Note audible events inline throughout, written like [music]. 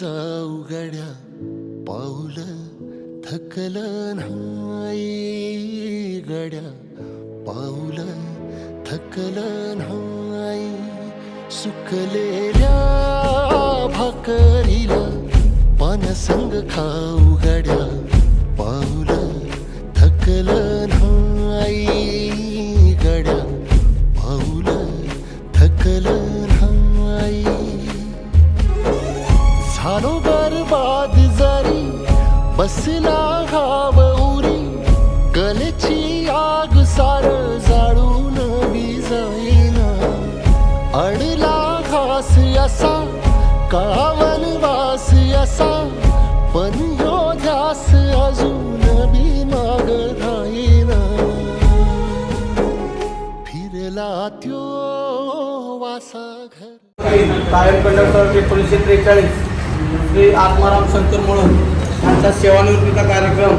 जाऊ गड्या पाऊल थकल नाही गड्या. पाऊल थकल नाही सुकलेल्या भाकरीला पानसंग खाऊ गड्या. पाऊल थकल बसला घाव उरी कलेची आग सार जाळून जाईना अडला घास असा कावन वास असा. पण यो ध्यास अजून बी माग राहीना. फिरला त्यो वासा घर कायम कंडक्टर एकोणीसशे त्रेचाळीस. श्री आत्माराम शंकर म्हणून. त्यांचा सेवानिवृत्तीचा कार्यक्रम.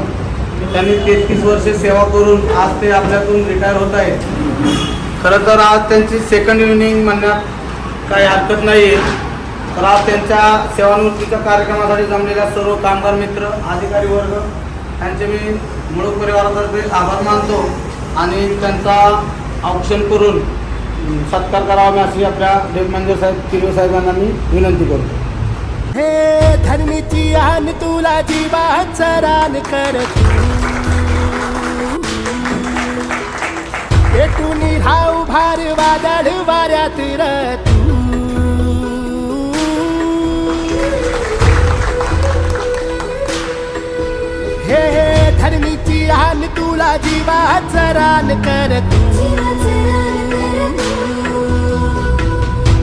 त्यांनी तेहतीस वर्षे सेवा करून आज ते आपल्यातून रिटायर होत आहेत. खरं तर आज त्यांची सेकंड इव्हिनिंग म्हणण्यात काही हरकत नाही आहे तर आज त्यांच्या सेवानिवृत्तीच्या कार्यक्रमासाठी जमलेल्या सर्व कामगार मित्र अधिकारी वर्ग त्यांचे मी मूळ परिवारातर्फे आभार मानतो आणि त्यांचा औक्षण करून सत्कार करावा मी अशी आपल्या देवमंजर साहेब किरवे साहेबांना मी विनंती करतो. हे धरणीची आन तुला जीवाचं रान कर पेटून राहू भार वादळ वाऱ्यात र तू हे हे धरणीची आन तुला जीवाचं रान कर तू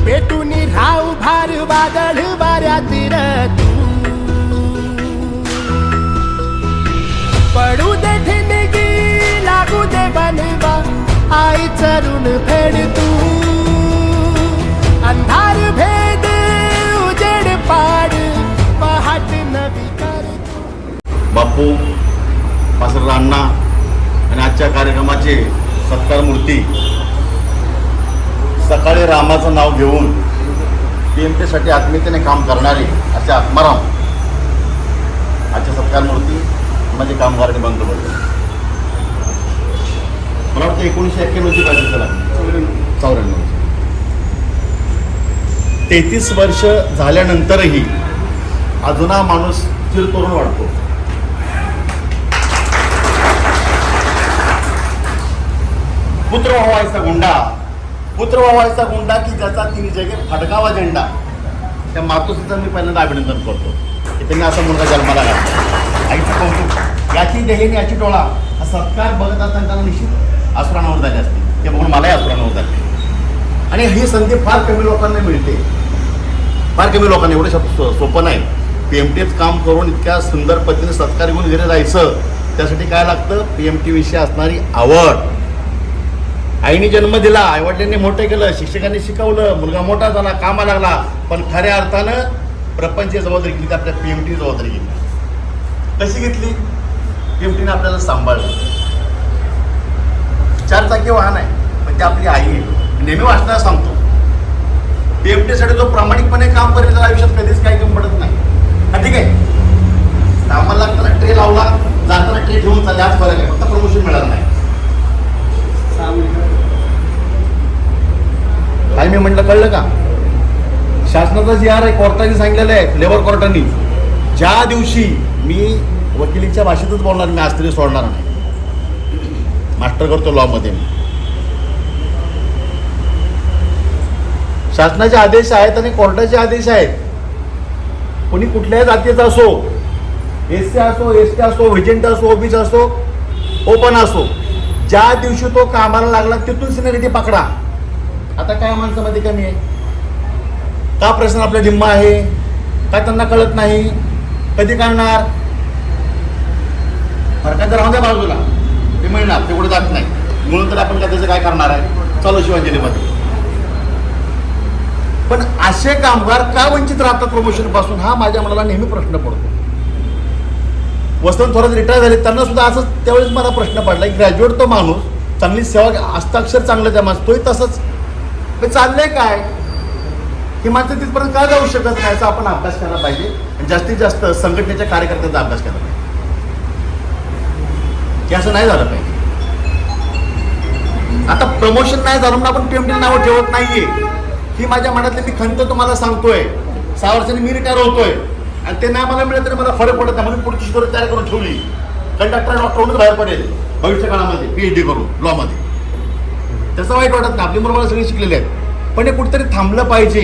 पेटून राहू भार वादळ वाऱ्यात र तू. पडू दे ठिणगी लागू दे बनवा आई चरून फेड तू. अंधार भेद उजेड पाड पहाट नवी कर तू. बापू पासर अण्णा आणि आजच्या कार्यक्रमाचे सत्कार मूर्ती सकाळी रामाचं नाव घेऊन पी एम आत्मीयतेने काम करणारे असे आत्माराम आजच्या सत्कार माझे म्हणजे कामगार कामगारांनी बंद पडले मला वाटतं एकोणीसशे एक्क्याण्णवची पाहिजे त्याला चौऱ्याण्णव. तेहतीस वर्ष झाल्यानंतरही अजून हा माणूस चिरतरुण वाढतो. पुत्र व्हावायचा गुंडा पुत्र व्हावायचा गुंडा की ज्याचा तिने जगे फडकावा झेंडा त्या मातोश्रीचं मी पहिल्यांदा अभिनंदन करतो. की त्यांनी असा मुलगा जन्माला घातला. आईचं कौतुक. याची ध्येयने याची टोळा हा सत्कार बघत असताना त्यांना निश्चित आसुरानावर झाले असते. ते बघून मलाही आसुरानावर झाले. आणि ही संधी फार कमी लोकांना मिळते. फार कमी लोकांना. एवढं शब्द सो- सोपं नाही. पी एम टीत काम करून इतक्या सुंदर पद्धतीने सत्कार घेऊन घरी जायचं त्यासाठी काय लागतं? पी एम टी विषयी असणारी आवड. आईने जन्म दिला आईवडिलांनी मोठं केलं शिक्षकांनी शिकवलं मुलगा मोठा झाला कामा लागला पण खऱ्या अर्थानं प्रपंच जबाबदारी घेतली आपल्या पी एम टी जबाबदारी घेतली. कशी घेतली? पी एम टीने आपल्याला सांभाळलं. चार चाकी वाहन आहे पण ती आपली आई आहे. नेहमी वाचताना सांगतो. पी एम टीसाठी जो प्रामाणिकपणे काम करेल त्याला आयुष्यात कधीच काही कमी पडत नाही. हा ठीक आहे. कामाला लागताना ट्रे लावला जाताना ट्रे ठेवून चालले आज फरक आहे. फक्त प्रमोशन मिळालं नाही. काय मी म्हटलं कळलं का? शासनाचा जी आर आहे कोर्टाने सांगितलेलं आहे लेबर कोर्टाने ज्या दिवशी मी वकिलीच्या भाषेतच बोलणार मी आज तरी सोडणार नाही. मास्टर करतो लॉमध्ये मी. शासनाचे आदेश आहेत आणि कोर्टाचे आदेश आहेत. कोणी कुठल्याही जातीचा असो एस सी असो एस टी असो व्हिजंट असो ओबीसी असो ओपन असो ज्या दिवशी तो कामाला लागला तिथून सिनेरिटी पकडा. आता काय माणसामध्ये कमी आहे? का प्रश्न आपला डिम्मा आहे? काय त्यांना कळत नाही? कधी करणार फरकात राहून द्या बाजूला. ते मिळणार तेवढं जात नाही. म्हणून तर आपण त्याचं काय करणार आहे? चालू शिवांजलीमध्ये पण असे कामगार का वंचित राहतात प्रमोशनपासून? हा माझ्या मनाला नेहमी प्रश्न पडतो. वसंत थोरात रिटायर झाले त्यांना सुद्धा असंच त्यावेळेस मला प्रश्न पडला की ग्रॅज्युएट तो माणूस चांगली सेवा हस्ताक्षर चांगलं त्या माणूस तोही तसंच. मग चाललंय काय? ही माणसं तिथपर्यंत का जाऊ शकत नाही याचा आपण अभ्यास करायला पाहिजे. आणि जास्तीत जास्त संघटनेच्या कार्यकर्त्यांचा अभ्यास केला पाहिजे. की असं नाही झालं पाहिजे. आता प्रमोशन नाही झालं म्हणून आपण पीएमडी नावं ठेवत नाहीये. ही माझ्या मनातली मी खंत तुम्हाला सांगतोय. सहा वर्षांनी मी रिटायर होतोय. आणि ते नाही मला मिळेल तरी मला फरक पडत नाही. म्हणून पुढची स्टोरी तयार करून ठेवली. कंडक्टर डॉक्टर होऊनच बाहेर पडेल. भविष्य काळामध्ये पीएचडी करून लॉमध्ये त्याचं वाईट वाटत नाही. आपली मुलं मला सगळी शिकलेली आहेत. पण हे कुठेतरी थांबलं पाहिजे.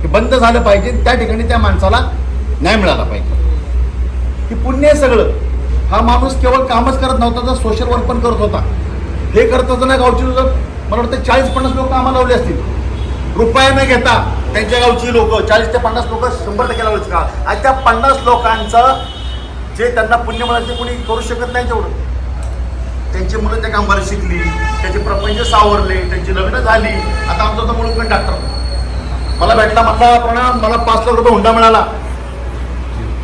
हे बंद झालं पाहिजे. त्या ठिकाणी त्या माणसाला न्याय मिळाला पाहिजे. की पुण्य सगळं. हा माणूस केवळ कामच करत नव्हता तर सोशल वर्क पण करत होता. हे करत असताना गावची लोक. मला वाटतं चाळीस पन्नास लोक आम्हाला लावले असतील. रुपया न घेता त्यांच्या गावची लोक चाळीस ते पन्नास लोक शंभर टक्के लावले का? आणि त्या पन्नास लोकांचं जे त्यांना पुण्य मिळालं ते कोणी करू शकत नाही तेवढं. त्यांची मुलं त्या कामाला शिकली त्याचे प्रपंच सावरले त्यांची लग्न झाली. आता आमचा तर मुलं पण डॉक्टर. मला भेटला म्हटला प्रणाम मला पाच लाख रुपये हुंडा मिळाला.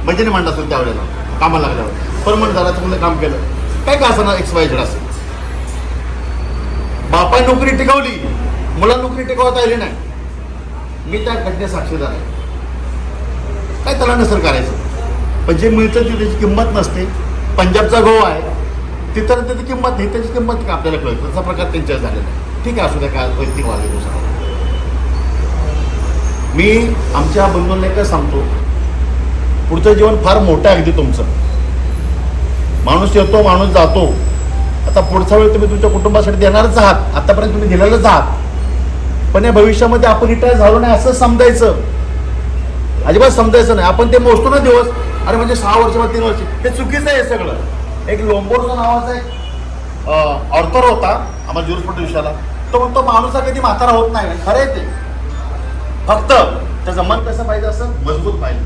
म्हणजे नाही म्हणला असेल त्यावेळेला कामाला लागल्यावर. परमनंट झाला तुम्ही काम केलं. काय का असं ना एक्स वाय झेड असेल बापा नोकरी टिकवली मुला नोकरी टिकवता आली नाही. मी त्या घटने साक्षीदार आहे. काय त्याला नसर करायचं? पण जे मिळतं ते त्याची किंमत नसते. पंजाबचा गो आहे. तिथं त्याची किंमत नाही त्याची किंमत आपल्याला कळत तसा प्रकार त्यांच्या झालेला आहे. ठीक आहे असू द्या काय वैयक्तिक वाद दुसरा मी आमच्या बंधूंना एकच सांगतो. पुढचं जीवन फार मोठं आहे अगदी तुमचं. माणूस येतो माणूस जातो. आता पुढचा वेळ तुम्ही तुमच्या कुटुंबासाठी देणारच आहात. आतापर्यंत तुम्ही दिलेलंच आहात. पण या भविष्यामध्ये आपण रिटायर झालो नाही असं समजायचं. अजिबात समजायचं नाही. आपण ते मोजतो ना दिवस. अरे म्हणजे सहा वर्ष किंवा तीन वर्ष. हे चुकीचं आहे सगळं. एक लोंबोर्सो नावाचा एक ऑर्थर होता आम्हाला ज्युरिस्पट विषयाला. तो म्हणतो माणूस हा कधी म्हातारा होत नाही. खरं आहे ते. फक्त त्याचं मन कसं पाहिजे असं मजबूत पाहिजे.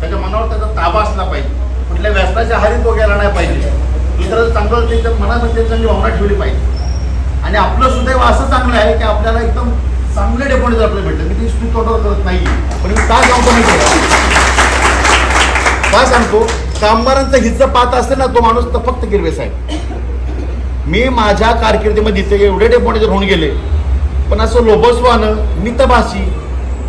त्याच्या मनावर त्याचा ताबा असला पाहिजे. कुठल्या व्यसनाच्या हारी तो गेला नाही पाहिजे. दुसऱ्याचं चांगलं त्याच्या मनामध्ये चांगली भावना ठेवली पाहिजे. आणि आपलं सुदैव असं चांगलं आहे की आपल्याला एकदम चांगले डेपोटीज आपल्याला भेटलं मी ती स्तुत करत नाही पण मी का सांगतो माहिती काय सांगतो? कामगारांचा हिस्सा पाहत असते ना तो माणूस तर फक्त गिरवे साहेब. मी माझ्या कारकिर्दीमध्ये इथे एवढे डेपोटीजर होऊन गेले. पण असं लोबसवानं मितभाषी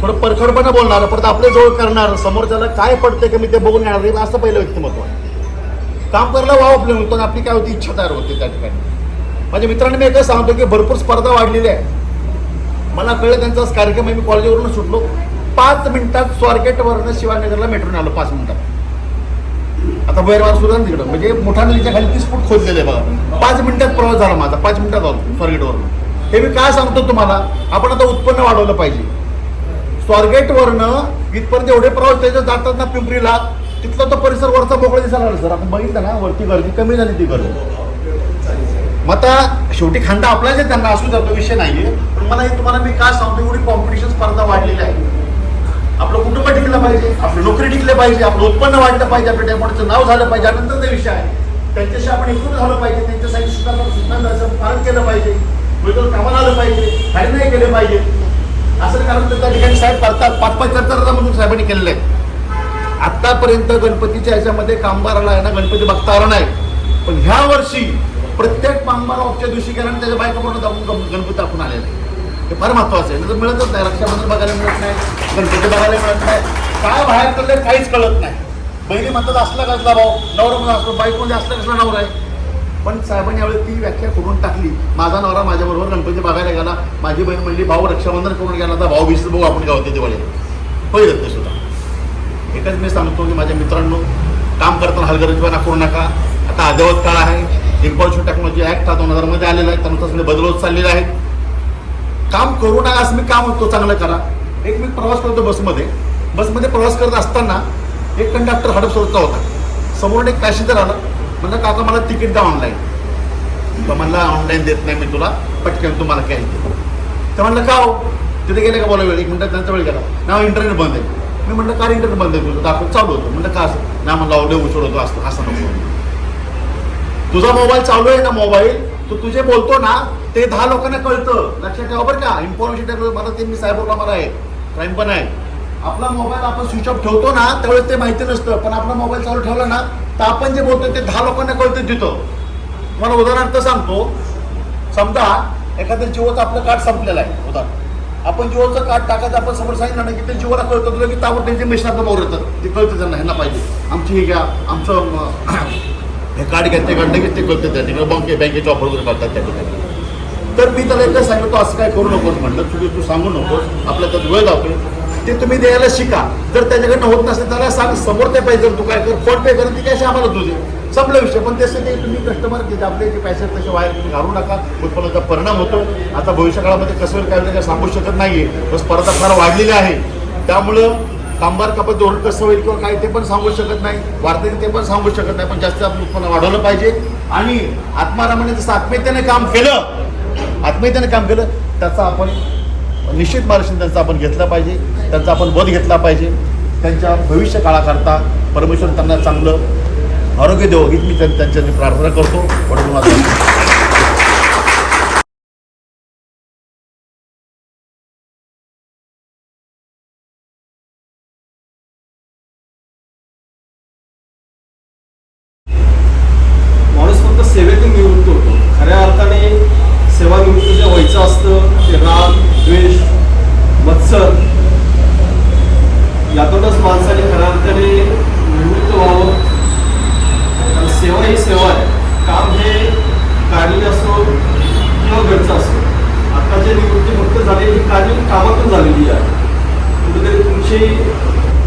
थोडं परखडपणा बोलणार परत आपल्या जवळ करणार समोरच्याला काय पडतं का मी ते बघून येणार असं पहिलं व्यक्तिमत्व आहे. काम करायला वाव आपलं म्हणतो आपली काय होती? इच्छा तयार होते त्या ठिकाणी. माझ्या मित्रांनी मी एकच सांगतो की भरपूर स्पर्धा वाढलेली आहे. मला कळलं त्यांचा कार्यक्रम आहे मी कॉलेजवरून सुटलो. पाच मिनिटात स्वारगेटवरनं शिवाजीनगरला मेट्रोने आलो पाच मिनिटात. आता बैरवार सुरू आहे तिकडं. म्हणजे मोठ्या नदीच्या खाली तीस फूट खोदलेले आहे बघा. पाच मिनिटात प्रवास झाला माझा. पाच मिनिटात आलो स्वारगेटवरनं हे मी काय सांगतो तुम्हाला? आपण आता उत्पन्न वाढवलं पाहिजे. स्वारगेटवरनं इथपर्यंत एवढे प्रवास त्याच्यात जातात ना पिंपरीला तिथला तो परिसर वरचा मोकळा दिसायला लागला. सर आपण बघितलं ना वरती गर्दी कमी झाली ती गर्दी. मग आता शेवटी खांदा आपलाच आहे त्यांना असू जातो विषय नाहीये. पण मला हे तुम्हाला मी काय सांगतो एवढी कॉम्पिटिशन स्पर्धा वाढलेली आहे. आपलं कुटुंब टिकलं पाहिजे आपली नोकरी टिकली पाहिजे आपलं उत्पन्न वाढलं पाहिजे आपल्या डेपोटचं नाव झालं पाहिजे आनंदाचा विषय आहे. त्यांच्याशी आपण एकूण झालं पाहिजे त्यांच्यासाठी सुद्धा आपण पालन केलं पाहिजे. कामाला आलं पाहिजे काही नाही केलं पाहिजे. असं कारण त्या ठिकाणी साहेब करतात. पाच पाच चार चार म्हणून साहेबांनी केलेले आहेत आतापर्यंत गणपतीच्या ह्याच्यामध्ये कामगाराला आहे ना गणपती बघता आला नाही. पण ह्या वर्षी प्रत्येक कामगार ऑफच्या दिवशी कारण त्याच्या बायकापूर्ण जाऊन गणपती आपण आलेला आहे हे फार महत्वाचं आहे. तर मिळतच नाही. रक्षाबंधन बघायला मिळत नाही. गणपती बघायला मिळत नाही. काय बाहेर चाललंय काहीच कळत नाही. बहिणी म्हणतात असला कसला भाऊ? नवरा म्हणून असतो बाईकमध्ये असला कसला नवरा आहे? पण साहेबांनी यावेळी ती व्याख्या करून टाकली. माझा नवरा माझ्याबरोबर गणपती बघायला गेला. माझी बहीण म्हणली भाऊ रक्षाबंधन करून गेला तर भाऊ वीस भाऊ आपण गावते दिवाळी. पहिलं ते सुद्धा. एकच मी सांगतो की माझ्या मित्रांनो काम करताना हलगर्जीपणा करू नका. आता अद्यवत काळ आहे. इन्फॉर्मेशन टेक्नॉलॉजी ऍक्ट हा दोन हजारमध्ये आलेला आहे. त्यानुसार सगळे बदल होत चाललेले आहेत. काम करू नका असं मी काम म्हणतो? चांगलं करा. एक मी प्रवास करतो बसमध्ये. बसमध्ये प्रवास करत असताना एक कंडक्टर हडप सोडता होता. समोरून एक पॅसेंजर आला. म्हणलं काका मला तिकीट द्या ऑनलाईन तर म्हणला ऑनलाईन देत नाही मी तुला. पटकन तुम्हाला कॅश देतो. तर म्हणलं का हो? तिथे गेले का बोला वेळ? एक मिनिटात त्यांचा वेळ गेला. ना इंटरनेट बंद आहे. मी म्हणलं का इंटरनेट बंद आहे तुझं? दाखव चालू होतं. म्हणलं का असं? ना म्हणलं लय उशीर होतो असं असं नको. तुझा मोबाईल चालू आहे ना मोबाईल तू तुझे बोलतो ना ते दहा लोकांना कळतं. लक्षात ठेवा बरं का इन्फॉर्मेशन टेक्नॉलॉजी मला ते मी सायबरला मला आहे. क्राईम पण आहे. आपला मोबाईल आपण स्विच ऑफ ठेवतो ना त्यावेळेस ते माहिती नसतं. पण आपला मोबाईल चालू ठेवला ना तर आपण जे बोलतो ते दहा लोकांना कळतं तिथं. तुम्हाला उदाहरणार्थ सांगतो. समजा एखादं जिओचं आपलं कार्ड संपलेलं आहे. उदाहरण आपण जिओचं कार्ड टाकायचं आपण समोर सांगितलं ना की ते जिओला कळतं. तुला की त्यावर त्यांचे मिशनात मोर येतं ते कळतं त्यांना ह्यांना पाहिजे. आमची हे घ्या आमचं हे कार्ड घ्या ते काढलं ते कळतं त्या ठिकाणी. बँके बँकेचे ऑफर वगैरे करतात त्या ठिकाणी. तर मी त्याला एकदा सांगितलं असं काय करू नकोस म्हणलं. तुझे तू सांगू नकोस. आपल्या त्यात वेळ जातोय ते तुम्ही द्यायला शिका. जर त्याच्याकडनं होत नसेल त्याला सांग समोर ते पाहिजे जर तू काय कर फोन पे कर ती कॅश आम्हाला तुझे संपला विषय. पण त्यासाठी तुम्ही कस्टमर घेते आपले जे पैसे तसे वायर तुम्ही घालू नका. उत्पन्नाचा परिणाम होतो. आता भविष्य काळामध्ये कसं काय काय सांगू शकत नाहीये. पण स्पर्धा फार वाढलेली आहे. त्यामुळं कामगार कपात धोरण कसं होईल किंवा काय ते पण सांगू शकत नाही. वार्ताने ते पण सांगू शकत नाही पण जास्त आपण उत्पन्न वाढवलं पाहिजे. आणि आत्मारामाने जसं आत्मीयतेने काम केलं आत्मीयतेने काम केलं त्याचा आपण निश्चित मार्गदर्शन त्यांचं आपण घेतलं पाहिजे त्यांचा आपण वध घेतला पाहिजे. त्यांच्या भविष्य काळाकरता परमेश्वर त्यांना चांगलं आरोग्य देव हीच मी त्यां- प्रार्थना करतो. म्हणून माझं माणूस फक्त सेवेतून निवृत्त होतो खऱ्या अर्थाने सेवानिवृत्त जे व्हायचं असतं ते राग द्वेष मत्सर यातूनच माणसाने खऱ्या अर्थाने निवृत्त व्हावं. कारण सेवा ही सेवा आहे. काम हे कार्य असो किंवा घरचं असो. आता जे निवृत्ती फक्त झाली ही कार्य कामातून झालेली आहे. कुठेतरी तुमची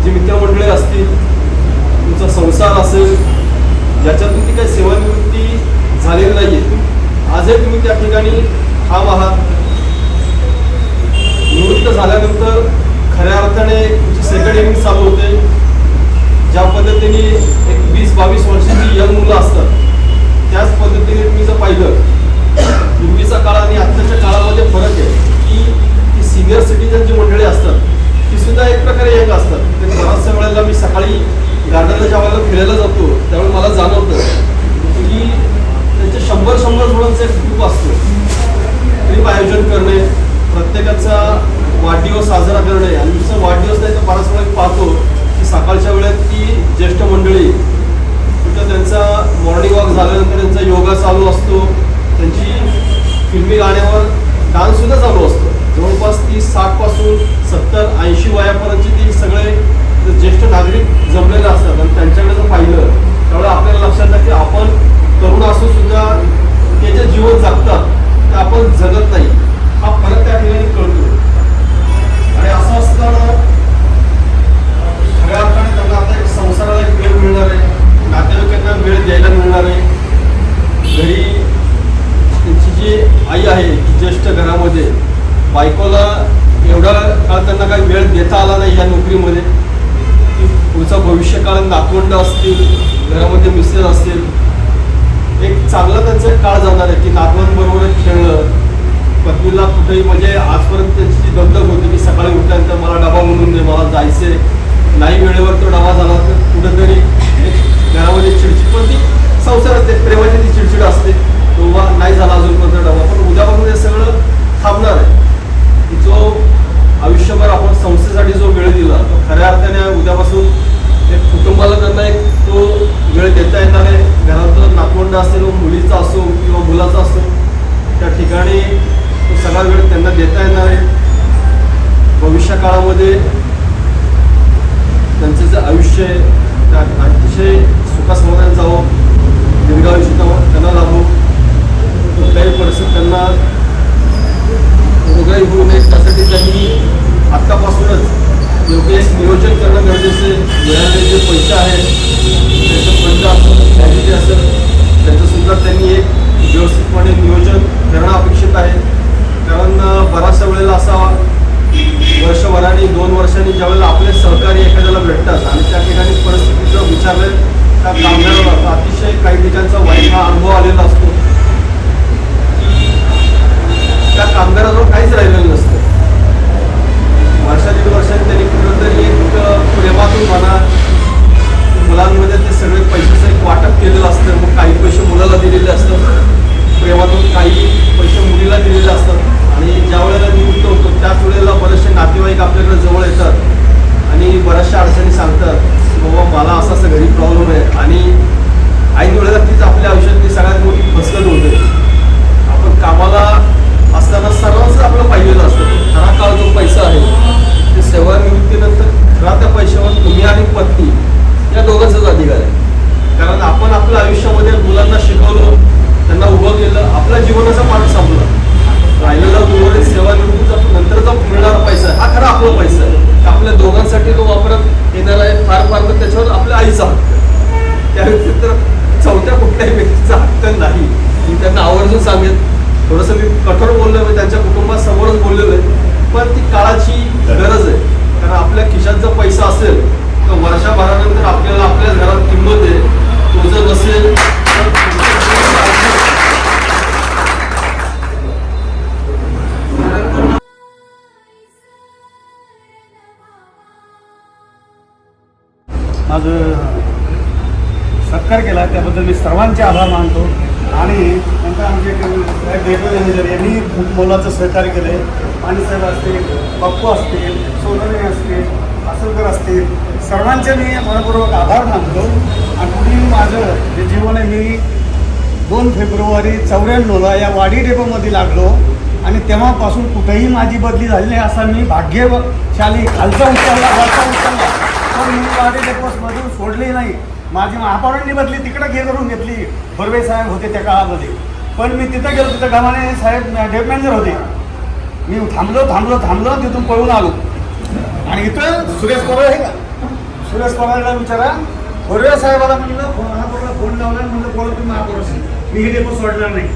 जी मित्रमंडळी असतील तुमचा संसार असेल ज्याच्यातून ती काही सेवानिवृत्ती झालेली नाहीये आजही तुम्ही त्या ठिकाणी ठाम आहात. निवृत्त झाल्यानंतर खऱ्या अर्थाने सेकंड इनिंग चालू होते ज्या पद्धतीने एक वीस बावीस वर्षाची यंग मुलं असतात त्याच पद्धतीने मी जर पाहिलं पूर्वीचा काळ आणि आत्ताच्या काळामध्ये फरक आहे की ती सिनियर सिटीजन जी मंडळी असतात ती सुद्धा एक प्रकारे यंग असतात ते बऱ्याचशा वेळेला मी सकाळी गार्डनला ज्या वेळेला फिरायला जातो त्यावेळी मला जाणवतं की त्यांचे शंभर शंभर जणांचा एक ग्रुप असतो ट्रिप आयोजन करणे प्रत्येकाचा वाढदिवस साजरा करणे आणि जसं वाढदिवस नाही तर बराच वेळा पाहतो की सकाळच्या वेळेत ती ज्येष्ठ मंडळी कुठं त्यांचा मॉर्निंग वॉक झाल्यानंतर त्यांचा योगा चालू असतो त्यांची फिल्मी गाण्यावर डान्स सुद्धा चालू असतो जवळपास ती साठपासून सत्तर ऐंशी वयापर्यंतचे ती सगळे ज्येष्ठ नागरिक जमलेले असतात आणि त्यांच्याकडे जर पाहिलं त्यावेळेला आपल्याला लक्षात येतं की आपण तरुण असून सुद्धा ते जे जीवन जगतात ते आपण जगत नाही. हा फरक त्या ठिकाणी कळतो. आणि असं असताना खऱ्या अर्थाने त्यांना आता एक संसाराला एक वेळ मिळणार आहे. नातेवाईकांना वेळ द्यायला मिळणार आहे. घरी त्यांची जी आई आहे ज्येष्ठ घरामध्ये बायकोला एवढा काळ त्यांना काही वेळ देता आला नाही या नोकरीमध्ये. पुढचा भविष्यकाळ नातवंड असतील घरामध्ये मिसेस असतील चांगला त्यांचा एक काळ जाणार आहे की नातवांबरोबर खेळलं पत्नीला कुठेही म्हणजे आजपर्यंत त्यांची दगदग होती की सकाळी उठल्यानंतर मला डबा म्हणून दे मला जायचे नाही वेळेवर तो डबा झाला तर कुठेतरी घरामध्ये चिडचिड पण ती संसार असते प्रेमाची ती चिडचिड असते. किंवा नाही झाला अजूनपर्यंत डबा पण उद्यापासून हे सगळं थांबणार आहे. की जो आयुष्यभर आपण संस्थेसाठी जो वेळ दिला तो खऱ्या अर्थाने उद्यापासून ते कुटुंबाला त्यांना एक तो वेळ देता येणार आहे घरातलं नातवंड असेल मुलीचा असो किंवा मुलाचा असो त्या ठिकाणी तो सगळा वेळ त्यांना देता येणार आहे भविष्य काळामध्ये त्यांचं जे आयुष्य आहे त्या अतिशय सुखासमाधान जावं दीर्घायुष्य जावं त्यांना लाभो. कुठल्याही परिस्थितीत त्यांना रोगाई होऊ नये. त्यासाठी त्यांनी आत्तापासूनच योग्य नियोजन करणं गरजेचं आहे. जे पैसे आहेत त्याचं फंड असेल जे असेल त्याचंसुद्धा त्यांनी एक व्यवस्थितपणे नियोजन करणं अपेक्षित आहे. कारण बराचशा वेळेला असा वर्षभराने दोन वर्षांनी ज्यावेळेला आपले सहकारी एखाद्याला भेटतात आणि त्या ठिकाणी परिस्थितीचं विचारलं त्या कामगाराला अतिशय काही ठिकाणचा वाईट हा अनुभव आलेला असतो. त्या कामगाराजवळ काहीच राहिलेलं नसतं. वर्षा दीड वर्षांनी त्यांनी कुठंतरी एक प्रेमातून म्हणा मुलांमध्ये ते सगळे पैशाचं एक वाटप केलेलं असतं. मग काही पैसे मुलाला दिलेले असतात. प्रेमातून काही पैसे मुलीला दिलेले असतात. आणि ज्या वेळेला निवृत्त होतो त्याच वेळेला बरेचसे नातेवाईक आपल्याकडे जवळ येतात आणि बऱ्याचशा अडचणी सांगतात की बाबा मला असं असं घरी प्रॉब्लेम आहे आणि ऐन वेळेला तीच आपल्या आयुष्यातली सगळ्यात मोठी फसगत होते आपण कामाला असताना सर्वांच आपलं पाहिलेलं असतं खरा काळ जो पत्नी या दोघांचाच अधिकार आहे कारण आपण आपल्या आयुष्यामध्ये मुलांना शिकवलं त्यांना उभं केलं आपल्या जीवनाचा मार्ग संपला राहिलेला उर्वरित सेवानिवृत्तीचा नंतरचा मिळणारा पैसा आहे, हा खरा आपला पैसा आहे आपल्या दोघांसाठी तो वापरत येणारा आहे फार फार तर त्याच्यावर आपल्या आईचा हक्क आहे. त्या व्यतिरिक्त चौथ्या कुठल्याही व्यक्तीचा हक्क नाही मी त्यांना आवर्जून सांगेन थोडंसं मी कठोर बोललो आहे त्यांच्या कुटुंबासमोरच बोललेलो आहे पण ती काळाची गरज आहे. कारण आपल्या खिशात जर पैसा असेल तर वर्षभरानंतर आपल्याला आपल्या घरात किंमत आहे. तो जर नसेल तर माझं सत्कार केला त्याबद्दल मी सर्वांचे आभार मानतो. आणि नंतर आमचे डेप्युटी मॅनेजर यांनी खूप मोलाचं सहकार्य केलं पाणी साहेब असतील बाप्पू असतील सोनवणे असतील असलकर असतील सर्वांचे मी मनपूर्वक आभार मानतो. आणि पुढील माझं जे जीवन आहे मी दोन फेब्रुवारी चौऱ्याण्णवला या वाडी डेपोमध्ये लागलो. आणि तेव्हापासून कुठेही माझी बदली झाली नाही असा मी भाग्यशाली खालचा उचलला वरचा उचलला. पण मी वाडी डेपोसमधून सोडली नाही. माझी महापौरांनी बदली तिकडं घे करून घेतली. बर्वे साहेब होते त्या काळामध्ये. पण मी तिथं गेलो तिथं गावाने साहेब डेप मॅनेजर होते. मी थांबलो थांबलो थांबलो तिथून पळून आलो. आणि इथं सुरेश पवार आहे का? सुरेश पवारला विचारा. बर्वे साहेबाला म्हणलं फोन महापौरला फोन लावला म्हणलं बोला तुम्ही महापौराशी मी ही डेपो सोडणार नाही.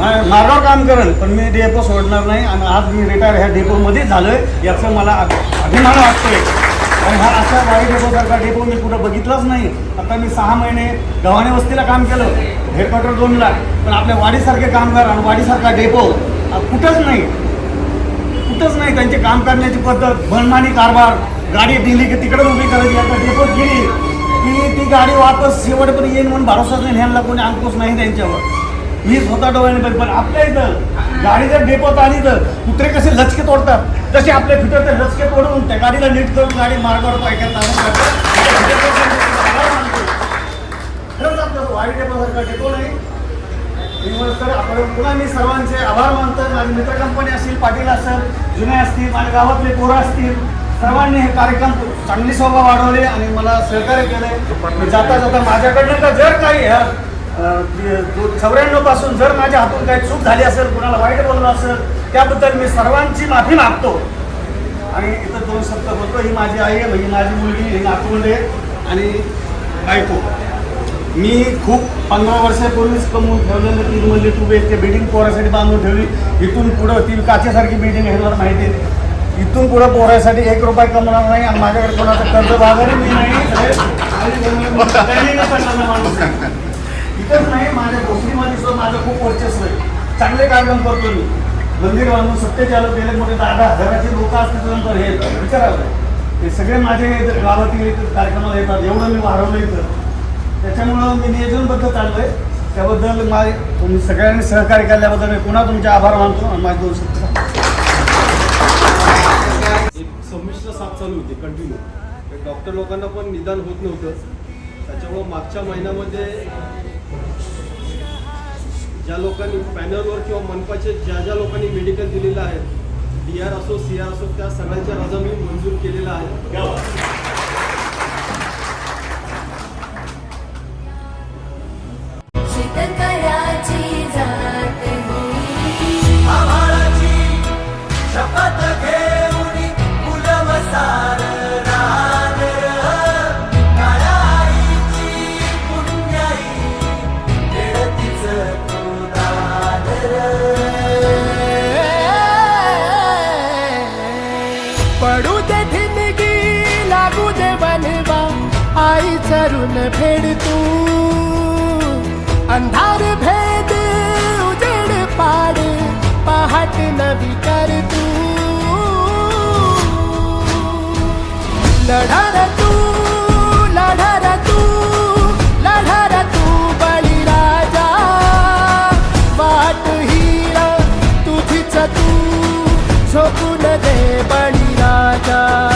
मा- मागावर काम करेन पण मी डेपो सोडणार नाही आणि आज मी रिटायर ह्या डेपोमध्येच झालो आहे याचं मला अभ- अभिमान वाटतोय. आणि हा अशा वाई डेपोसारखा डेपो मी कुठं बघितलाच नाही. आता मी सहा महिने गव्हाणे वस्तीला काम केलं हेडक्वार्टर दोनला पण आपल्या वाडीसारखे कामगार आणि वाडीसारखा डेपो कुठंच नाही. कुठंच नाही त्यांचे काम करण्याची पद्धत. मनमानी कारभार. गाडी दिली की तिकडे उभी करायची. आता डेपोत गेली की ती गाडी वापस शेवटपर्यंत येईल म्हणून भरोसाच नाही. ह्यांना कोणी अंकुश नाही त्यांच्यावर. मी स्वतः डोळ्याने पाहिजे पण आपल्या इथं गाडी जर डेपोत आली तर कुत्रे कसे लचके तोडतात. तसे आपल्या फिटर ते लचके तोडून त्या गाडीला नीट करून गाडी मार्गावर पाहिजे वाईट टाकतात. डेपोसारखा डेपो नाही. आपण पुन्हा मी सर्वांचे आभार मानतो. माझी मित्र कंपनी असतील पाटील असेल जुने असतील माझ्या गावातले पोरं असतील सर्वांनी हे कार्यक्रम चांगली शोभा वाढवले आणि मला सहकार्य केले. जाता जाता माझ्याकडनं का जर काही ह्या चौऱ्याण्णवपासून जर माझ्या हातून काही चूक झाली असेल कुणाला वाईट बोललं असेल त्याबद्दल मी सर्वांची माफी मागतो. आणि इथं दोन शब्द बोलतो ही माझी आई आहे ही माझी मुलगी ही नातवंड आणि बायको. मी खूप पंधरा वर्षापूर्वीच कमवून ठेवलेलं तीन मजली टू बी एच बिल्डिंग पोरासाठी बांधून ठेवली. इथून पुढं ती काचेसारखी बिल्डिंग मला माहिती आहे. इथून पुढं पोरासाठी एक रुपया कमवणार नाही आणि माझ्याकडे कोणाचं कर्ज बाजारही मी नाही. [laughs] इथंच नाही माझ्या भोसरीमध्ये सुद्धा माझं खूप वर्चस्व आहे. चांगले कार्यक्रम करतो मी. मंदिर बांधून सत्तेचे आलो गेले मोठे दहा हजाराचे लोक असतील नंतर हे विचारावं. ते सगळे माझे गावातील कार्यक्रमाला येतात. एवढं मी वाढवलं इथं. त्याच्यामुळं मी नियोजनबद्ध चाललो आहे त्याबद्दल माझे तुम्ही सगळ्यांनी सहकार्य केल्याबद्दल मी पुन्हा तुमचे आभार मानतो आणि माझे दोन शब्द एक संमिश्र साथ चालू होती कंटिन्यू डॉक्टर लोकांना पण निदान होत नव्हतं. त्याच्यामुळं मागच्या महिन्यामध्ये ज्या लोकांनी पॅनलवर किंवा मनपाचे ज्या ज्या लोकांनी मेडिकल दिलेलं आहे डी आर असो सी आर असो त्या सगळ्यांच्या रजा मी मंजूर केलेल्या आहे. झोपून दे बळीराजा.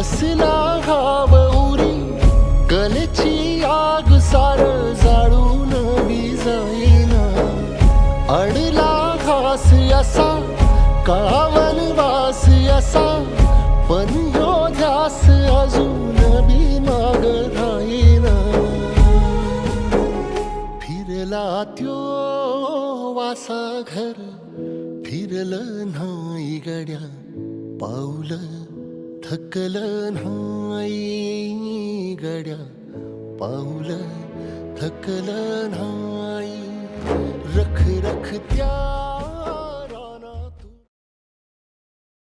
बसला हाव उरी कलेची आग सार जाळून जाईना अडला घास असा कळावन वास असा. पण यो ध्यास अजून बी माग राहीना. फिरला त्यो वासा घर फिरलं नाही गड्या पाऊलं. थकल नाही गड्या पाऊल थकल नाही रख रख त्या